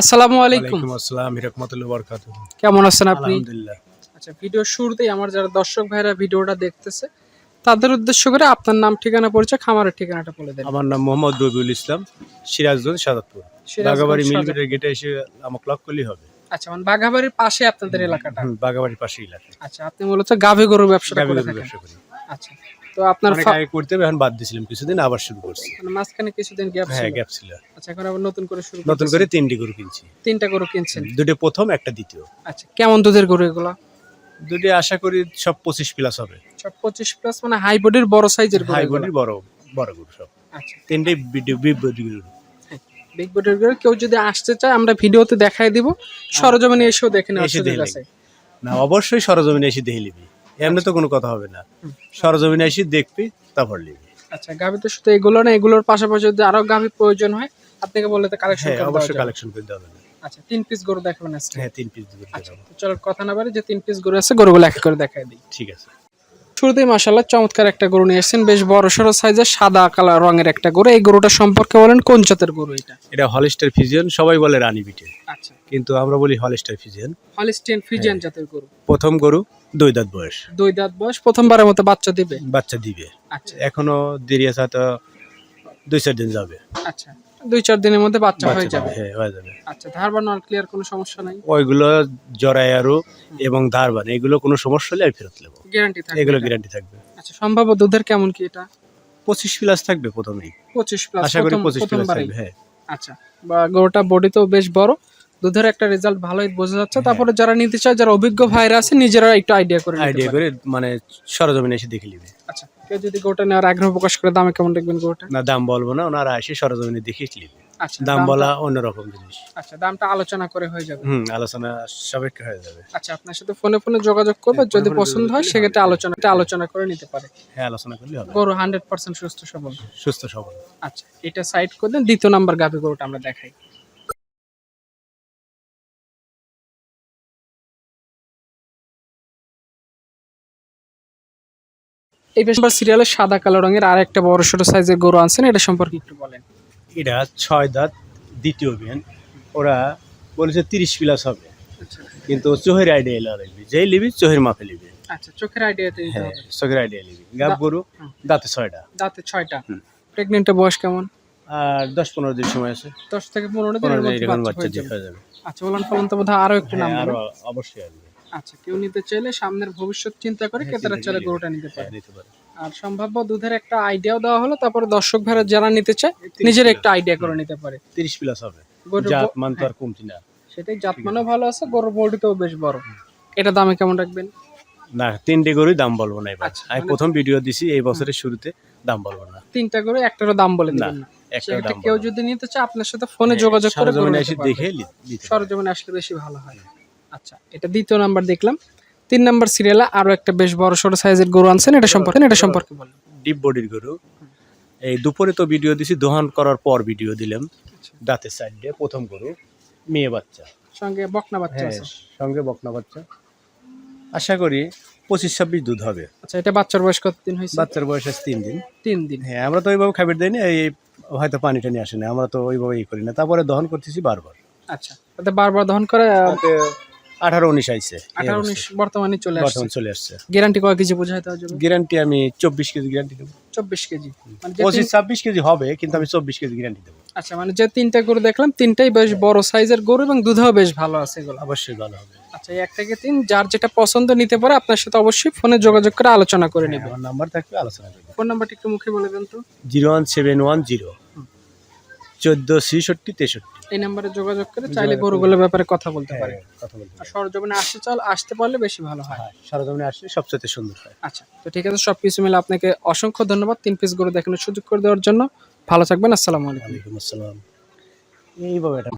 আসসালামু আলাইকুম। আসসালাম রহমতুল্লাহ বরকাতুহ। কেমন আছেন আপনি? আলহামদুলিল্লাহ। আচ্ছা ভিডিও শুরুতেই আমার যারা দর্শক ভাইরা ভিডিওটা দেখতেছে তাদের উদ্দেশ্য করে আপনার নাম ঠিকানা পরিচয় খামারের ঠিকানাটা বলে দেন। আমার নাম মোহাম্মদ রবিউল ইসলাম সিরাজগঞ্জ সাদাতপুর। বাগাবাড়ি মিল গেটে এসে আমাকে লক করলেই হবে। আচ্ছা মানে বাঘাবাড়ির পাশে আপনাদের এলাকাটা। বাগাবাড়ির পাশে এলাকা। আচ্ছা আপনি মূলত গাভী গরুর ব্যবসাটা করে থাকেন। আচ্ছা। তো আপনার আগে করতে হবে এখন বাদ দিয়েছিলাম কিছুদিন আবার শুরু করছি। মানে মাঝখানে কিছুদিন গ্যাপ হ্যাঁ গ্যাপ ছিল। আচ্ছা এখন আবার নতুন করে শুরু নতুন করে তিনটি গরু কিনছি। তিনটা গরু কিনছেন? দুটো প্রথম একটা দ্বিতীয়। আচ্ছা কেমন দুধের গরু এগুলো? দুটি আশা করি সব পঁচিশ প্লাস হবে। সব পঁচিশ প্লাস মানে হাই বডির বড় সাইজের হাই বডির বড় বড় গরু সব। আচ্ছা। তিনটেই বিড- বিগ বডি গরু। বিগ বডির গরু। কেউ যদি আসতে চায় আমরা ভিডিওতে দেখাই দিব। সরজমিনে এসেও দেখে এসে সুযোগ না অবশ্যই সরজমিনে এসে দেখে নিবি। এমনি তো কোনো কথা হবে না। সরজমিনে এসে দেখবি তারপর নিবি আচ্ছা গাভি তো শুধু এগুলো না এগুলোর পাশাপাশি যদি আরও গাভি প্রয়োজন হয় আপনাকে বললে তো কালেকশন হ্যাঁ অবশ্যই কালেকশন করতে হবে যাবে। আচ্ছা তিন পিস গরু দেখাবেন আজকে? হ্যাঁ তিন পিস গরু দেখাবো। চলো কথা না বাড়ি যে তিন পিস গরু আছে গরুগুলো এক করে দেখাই দিই। ঠিক আছে। শুরুতেই মাশাল্লাহ চমৎকার একটা গরু নিয়ে এসেছেন বেশ বড় সড়ো সাইজের সাদা কালার রঙের একটা গরু। এই গরুটা সম্পর্কে বলেন কোন জাতের গরু এটা? এটা হলিস্টার ফিজিয়ান সবাই বলে রানী বিটে। আচ্ছা। কিন্তু আমরা বলি হলিস্টার ফিজিয়ান। হলিস্টিয়ান ফিজিয়ান জাতের গরু। প্রথম গরু দুই দাঁত বয়স। দুই দাঁত বয়স প্রথমবারের মতো বাচ্চা দিবে? বাচ্চা দিবে। আচ্ছা। এখনও দেরি আছে হয়তো দুই চার দিন যাবে। আচ্ছা। দুই চার দিনের মধ্যে বাচ্চা হয়ে যাবে। হ্যাঁ হয়ে যাবে। আচ্ছা ধারবার নল ক্লিয়ার কোনো সমস্যা নাই? ওইগুলো জরাই আরও এবং ধারবান এগুলো কোনো সমস্যা হলে আমি ফেরত নেব। গ্যারান্টি থাকবে এগুলো গ্যারান্টি থাকবে। আচ্ছা সম্ভাব্য দুধের কেমন কি এটা? পঁচিশ প্লাস থাকবে প্রথমেই। পঁচিশ প্লাস আশা করি পঁচিশ প্লাস থাকবে হ্যাঁ। আচ্ছা বা গরুটা বডি তো বেশ বড় দুধের একটা রেজাল্ট ভালোই বোঝা যাচ্ছে। তারপরে যারা নিতে চায় যারা অভিজ্ঞ ভাইরা আছে নিজেরা একটু আইডিয়া করে আইডিয়া করে মানে সরজমিনে এসে দেখে নেবে। আচ্ছা কেউ যদি গরুটা নেওয়ার আগ্রহ প্রকাশ করে দামে কেমন দেখবেন গরুটা? না দাম বলব না ওনারা এসে সরজমিনে দেখে নিবে আচ্ছা দাম বলা অন্যরকম জিনিস। আচ্ছা দামটা আলোচনা করে হয়ে যাবে। হুম আলোচনা সাপেক্ষ হয়ে যাবে। আচ্ছা আপনার সাথে ফোনে ফোনে যোগাযোগ করবে হ্যাঁ, যদি পছন্দ হয় সেক্ষেত্রে আলোচনাটা আলোচনা করে নিতে পারে। হ্যাঁ আলোচনা করলে হবে। গরু হান্ড্রেড পার্সেন্ট সুস্থ সবল। সুস্থ সবল। আচ্ছা এটা সাইড করে দেন দ্বিতীয় নাম্বার গাভি গরুটা আমরা দেখাই। এই বেশ সিরিয়ালের সাদা কালো রঙের আর একটা বড় ছোট সাইজের গরু আনছেন এটা সম্পর্কে একটু বলেন। এটা ছয় দাঁত দ্বিতীয় বিয়ান। ওরা বলেছে তিরিশ প্লাস হবে। আচ্ছা। কিন্তু চোহের আইডিয়া এলা লিবি যেই লিবি চোহের মাপে লিবি আচ্ছা চোখের আইডিয়াতে হ্যাঁ চোখের আইডিয়া লিবি গাব গরু দাঁতে ছয়টা। দাঁতে ছয়টা। প্রেগনেন্টের বয়স কেমন? আর দশ পনেরো দিন সময় আছে। দশ থেকে পনেরো দিন বাচ্চা দিয়ে যাবে। আচ্ছা বলেন ফলন তো বোধহয় আরও একটু নাম হ্যাঁ, আরও অবশ্যই আসবে। আচ্ছা কেউ নিতে চাইলে সামনের ভবিষ্যৎ চিন্তা করে হ্যাঁ, ক্রেতারা চাইলে গরুটা নিতে হ্যাঁ, পারে নিতে পারে। আর সম্ভাব্য দুধের একটা আইডিয়াও দেওয়া হলো তারপরে দর্শক ভাইরা যারা নিতে চায় নিজের একটা আইডিয়া করে নিতে পারে। তিরিশ প্লাস হবে। জাত মান তো হ্যাঁ, আর কমতি না। সেটাই জাত মানও ভালো আছে গরুর বডিতেও বেশ বড়। এটা দামে কেমন রাখবেন? না তিনটে গরুই দাম বলব না এবার। আচ্ছা, আমি মানে- প্রথম ভিডিও দিছি এই বছরের শুরুতে দাম বলব না। তিনটা গরু একটারও দাম বলে না কেউ যদি নিতে চায় আপনার সাথে ফোনে যোগাযোগ করে দেখে। সরজমিনে আসলে বেশি ভালো হয়। আচ্ছা এটা দ্বিতীয় নাম্বার দেখলাম। তিন নাম্বার সিরিয়ালে আরও একটা বেশ বড় সড়ো সাইজের গরু আনছেন এটা সম্পর্কে এটা সম্পর্কে বলেন। ডিপ বডির গরু। এই দুপুরে তো ভিডিও দিছি দোহান করার পর ভিডিও দিলাম। আচ্ছা। দাঁতের সাইড প্রথম গরু মেয়ে বাচ্চা। সঙ্গে বকনা বাচ্চা হ্যাঁ আছে? সঙ্গে বকনা বাচ্চা। আশা করি পঁচিশ ছাব্বিশ দুধ হবে। আচ্ছা এটা বাচ্চার বয়স কত দিন হয়েছে? বাচ্চার বয়স আছে তিন দিন। তিন দিন। হ্যাঁ আমরা তো ওইভাবে খাবার দিই না এই হয়তো পানি টানি আসে না আমরা তো ওইভাবে ই করি না। তারপরে দহন করতেছি বারবার। আচ্ছা তাতে বারবার দহন করে আঠারো উনিশ আইছে আঠারো উনিশ বর্তমানে চলে আসছে। বর্তমান চলে আসছে। গ্যারান্টি কয় কেজি বোঝাইতে হবে গ্যারান্টি আমি চব্বিশ কেজি গ্যারান্টি দেবো। চব্বিশ কেজি। মানে পঁচিশ ছাব্বিশ কেজি হবে কিন্তু আমি চব্বিশ কেজি গ্যারান্টি দেবো। আচ্ছা মানে যে তিনটা গরু দেখলাম তিনটাই বেশ বড় সাইজের গরু এবং দুধেও বেশ ভালো আছে এগুলো। অবশ্যই ভালো হবে। আচ্ছা এক থেকে তিন যার যেটা পছন্দ নিতে পারে আপনার সাথে অবশ্যই ফোনে যোগাযোগ করে আলোচনা করে নেবে নাম্বার থাকবে আলোচনা করব ফোন নাম্বারটা একটু মুখে বলে দেন তো। Zero one seven one zero. চোদ্দ ছেষট্টি তেষট্টি। এই নাম্বারে যোগাযোগ করে চাইলে গরুগুলোর ব্যাপারে কথা বলতে পারে কথা বলতে আর সরজমিনে আসতে চাল আসতে পারলে বেশি ভালো হয়। হয় সরজমিনে আসলে সবচেয়ে সুন্দর হয়। আচ্ছা তো ঠিক আছে সব কিছু মিলে আপনাকে অসংখ্য ধন্যবাদ তিন পিস গরু দেখানোর সুযোগ করে দেওয়ার জন্য। ভালো থাকবেন আসসালামু আলাইকুম। আসসালাম। এইভাবে এটা